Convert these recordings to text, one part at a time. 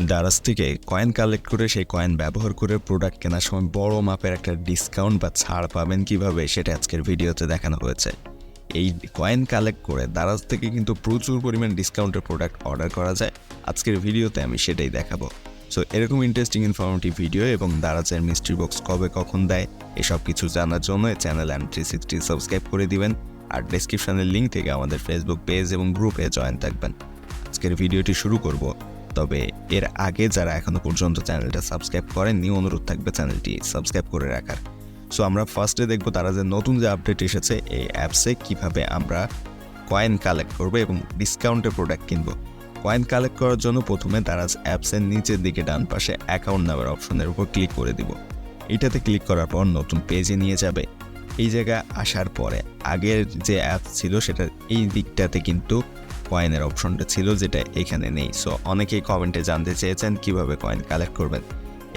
দারাজ থেকে coin collect করে সেই কয়েন ব্যবহার করে প্রোডাক্ট কেনার সময় বড় মাপের একটা ডিসকাউন্ট বা ছাড় পাবেন কীভাবে সেটা আজকের ভিডিওতে দেখানো হয়েছে। এই কয়েন কালেক্ট করে দারাজ থেকে কিন্তু প্রচুর পরিমাণ ডিসকাউন্টের প্রোডাক্ট অর্ডার করা যায়। আজকের ভিডিওতে আমি সেটাই দেখাবো। সো এরকম ইন্টারেস্টিং ইনফরমেটিভ ভিডিও এবং দারাজের মিস্ট্রি বক্স কবে কখন দেয়, এসব কিছু জানার জন্য channel and three sixty subscribe করে দিবেন আর ডেসক্রিপশনের লিঙ্ক থেকে আমাদের ফেসবুক পেজ এবং গ্রুপে জয়েন থাকবেন। আজকের ভিডিওটি শুরু করব। তবে এর আগে যারা এখনও পর্যন্ত চ্যানেলটা সাবস্ক্রাইব করেননি, অনুরোধ থাকবে চ্যানেলটি সাবস্ক্রাইব করে রাখার। সো আমরা ফার্স্টে দেখব তারা যে নতুন যে আপডেট এসেছে, এই অ্যাপসে কীভাবে আমরা কয়েন কালেক্ট করব এবং ডিসকাউন্টে প্রোডাক্ট কিনবো। কয়েন কালেক্ট করার জন্য প্রথমে তারা অ্যাপসের নিচের দিকে ডান পাশে অ্যাকাউন্ট নাম্বার অপশনের উপর ক্লিক করে দিব। এটাতে ক্লিক করার পর নতুন পেজে নিয়ে যাবে। এই জায়গায় আসার পরে আগের যে অ্যাপ ছিল সেটার এই দিকটাতে কিন্তু কয়েনের অপশনটা ছিল যেটা এখানে নেই। সো অনেকেই কমেন্টে জানতে চেয়েছেন কীভাবে কয়েন কালেক্ট করবেন।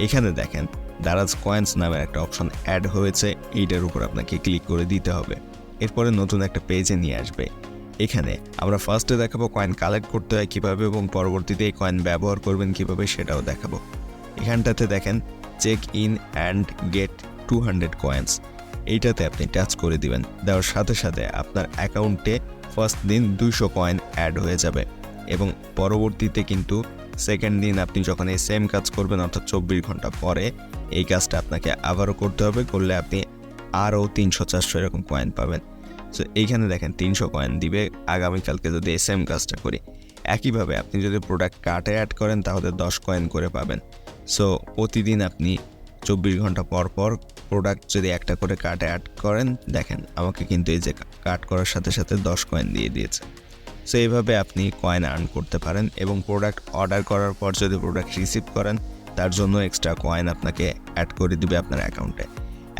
এখানে দেখেন দারাজ কয়েন্স নামের একটা অপশন অ্যাড হয়েছে, এইটার উপর আপনাকে ক্লিক করে দিতে হবে। এরপরে নতুন একটা পেজে নিয়ে আসবে। এখানে আমরা ফার্স্টে দেখাবো কয়েন কালেক্ট করতে হয় কীভাবে এবং পরবর্তীতে এই কয়েন ব্যবহার করবেন কীভাবে সেটাও দেখাবো। এখানটাতে দেখেন check in and get two hundred coins এইটাতে আপনি টাচ করে দিবেন। দেওয়ার সাথে সাথে আপনার অ্যাকাউন্টে ফার্স্ট দিন দুইশো কয়েন অ্যাড হয়ে যাবে এবং পরবর্তীতে কিন্তু সেকেন্ড দিন আপনি যখন এই সেম কাজ করবেন, অর্থাৎ চব্বিশ ঘণ্টা পরে এই কাজটা আপনাকে আবারও করতে হবে, করলে আপনি আরও তিনশো, চারশো এরকম কয়েন পাবেন। সো এইখানে দেখেন তিনশো কয়েন দিবে, আগামীকালকে যদি এই সেম কাজটা করি। একইভাবে আপনি যদি প্রোডাক্ট কার্টে অ্যাড করেন, তাহলে দশ কয়েন করে পাবেন। সো প্রতিদিন আপনি চব্বিশ ঘণ্টা পর পর প্রোডাক্ট যদি একটা করে কার্টে অ্যাড করেন, দেখেন আমাকে কিন্তু এই যে কাট করার সাথে সাথে দশ কয়েন দিয়ে দিয়েছে। সো এইভাবে আপনি কয়েন আর্ন করতে পারেন এবং প্রোডাক্ট অর্ডার করার পর যদি প্রোডাক্ট রিসিভ করেন, তার জন্য এক্সট্রা কয়েন আপনাকে অ্যাড করে দিবে আপনার অ্যাকাউন্টে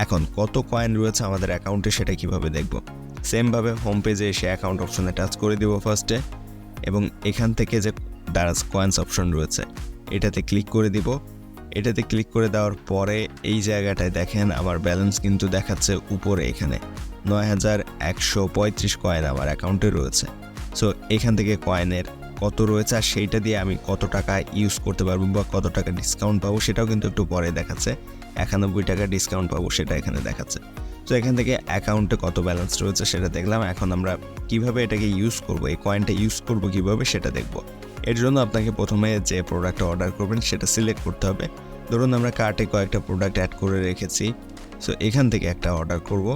এখন কত কয়েন রয়েছে আমাদের অ্যাকাউন্টে সেটা কীভাবে দেখব? সেমভাবে হোম পেজে এসে অ্যাকাউন্ট অপশনে টাচ করে দিব ফার্স্টে এবং এখান থেকে যে দারাজ কয়েন্স অপশন রয়েছে, এটাতে ক্লিক করে দিব। এটাতে ক্লিক করে দেওয়ার পরে এই জায়গাটায় দেখেন আমার ব্যালেন্স কিন্তু দেখাচ্ছে উপরে এখানে। নয় হাজার একশো পঁয়ত্রিশ কয়েন আমার অ্যাকাউন্টে রয়েছে। সো, এখান থেকে কয়েনের কত রয়েছে আর সেইটা দিয়ে আমি কত টাকা ইউজ করতে পারব বা কত টাকা ডিসকাউন্ট পাবো সেটাও কিন্তু একটু পরে দেখাচ্ছে। একানব্বই টাকা ডিসকাউন্ট পাবো সেটা এখানে দেখাচ্ছে। তো এখান থেকে অ্যাকাউন্টে কত ব্যালেন্স রয়েছে সেটা দেখলাম। এখন আমরা কীভাবে এটাকে ইউজ করব, এই কয়েনটা ইউজ করব কীভাবে সেটা দেখব। এর জন্য আপনাকে প্রথমে যে প্রোডাক্টটা অর্ডার করবেন সেটা সিলেক্ট করতে হবে। ধরুন আমরা কার্টে কয়েকটা প্রোডাক্ট অ্যাড করে রেখেছি সো এখান থেকে একটা অর্ডার করব।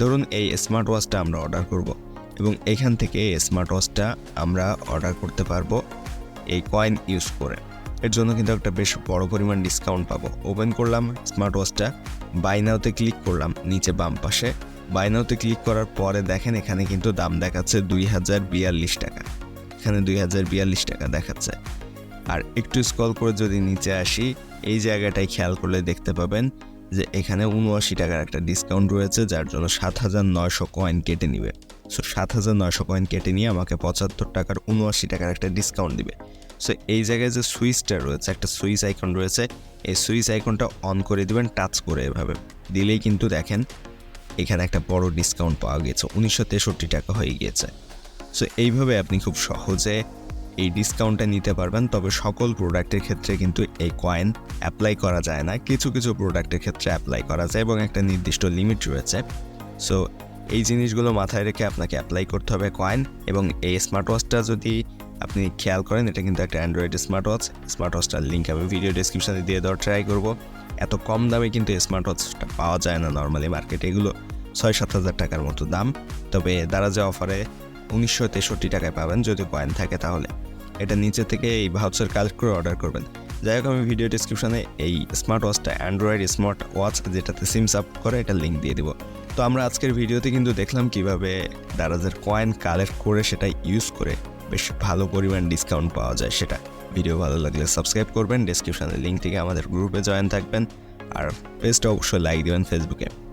ধরুন এই স্মার্ট ওয়াচটা আমরা অর্ডার করব, এবং এখান থেকে এই স্মার্ট ওয়াচটা আমরা অর্ডার করতে পারব এই কয়েন ইউজ করে। এর জন্য কিন্তু একটা বেশ বড় পরিমাণ ডিসকাউন্ট পাবো। ওপেন করলাম স্মার্ট ওয়াচটা বাইনাওতে ক্লিক করলাম নিচে বাম পাশে। বাইনাওতে ক্লিক করার পরে দেখেন এখানে কিন্তু দাম দেখাচ্ছে দুই হাজার বিয়াল্লিশ টাকা। এখানে দুই হাজার বিয়াল্লিশ টাকা দেখাচ্ছে। আর একটু স্ক্রল করে যদি নিচে আসি, এই জায়গাটায় খেয়াল করলে দেখতে পাবেন যে এখানে উনআশি টাকার একটা ডিসকাউন্ট রয়েছে, যার জন্য সাত হাজার নয়শো কয়েন কেটে নিবে। সো সাত হাজার নয়শো কয়েন কেটে নিয়ে আমাকে পঁচাত্তর টাকার উনআশি টাকার একটা ডিসকাউন্ট দিবে। সো এই জায়গায় যে সুইচটা রয়েছে, একটা সুইচ আইকন রয়েছে, এই সুইচ আইকনটা অন করে দেবেন টাচ করে এভাবে। দিলেই কিন্তু দেখেন, এখানে একটা বড় ডিসকাউন্ট পাওয়া গিয়েছে উনিশশো তেষট্টি টাকা হয়ে গিয়েছে। সো এইভাবে আপনি খুব সহজে এই ডিসকাউন্টটা নিতে পারবেন। তবে সকল প্রোডাক্টের ক্ষেত্রে কিন্তু এই কয়েন অ্যাপ্লাই করা যায় না। কিছু কিছু প্রোডাক্টের ক্ষেত্রে অ্যাপ্লাই করা যায় এবং একটা নির্দিষ্ট লিমিট রয়েছে। সো এই জিনিসগুলো মাথায় রেখে আপনাকে অ্যাপ্লাই করতে হবে কয়েন এবং এই স্মার্ট ওয়াচটা যদি আপনি খেয়াল করেন, এটা কিন্তু একটা অ্যান্ড্রয়েড স্মার্ট ওয়াচ স্মার্ট ওয়াচটার লিঙ্ক আমি ভিডিও ডিসক্রিপশানে দিয়ে দেওয়ার ট্রাই করব। এত কম দামে কিন্তু স্মার্ট ওয়াচটা পাওয়া যায় না নর্মালি মার্কেটে এগুলো। ছয়, সাত হাজার টাকার মতো দাম। তবে দ্বারা যে অফারে উনিশশো তেষট্টি টাকায় পাবেন। যদি কয়েন থাকে তাহলে। এটা নিচে থেকে এই ভাউচার কালেক্ট করে অর্ডার করবেন। যাই হোক, আমি ভিডিও ডিসক্রিপশনে এই স্মার্ট ওয়াচটা অ্যান্ড্রয়েড স্মার্ট ওয়াচ যেটাতে সিমস আপ করে, এটা লিঙ্ক দিয়ে দিব। তো আমরা আজকের ভিডিওতে কিন্তু দেখলাম কীভাবে দারাজের কয়েন কালেক্ট করে সেটা ইউজ করে বেশ ভালো পরিমাণ ডিসকাউন্ট পাওয়া যায় সেটা। ভিডিও ভালো লাগলে সাবস্ক্রাইব করবেন। ডিসক্রিপশনের লিঙ্ক থেকে আমাদের গ্রুপে জয়েন থাকবেন। আর পেজটা অবশ্যই লাইক দেবেন ফেসবুকে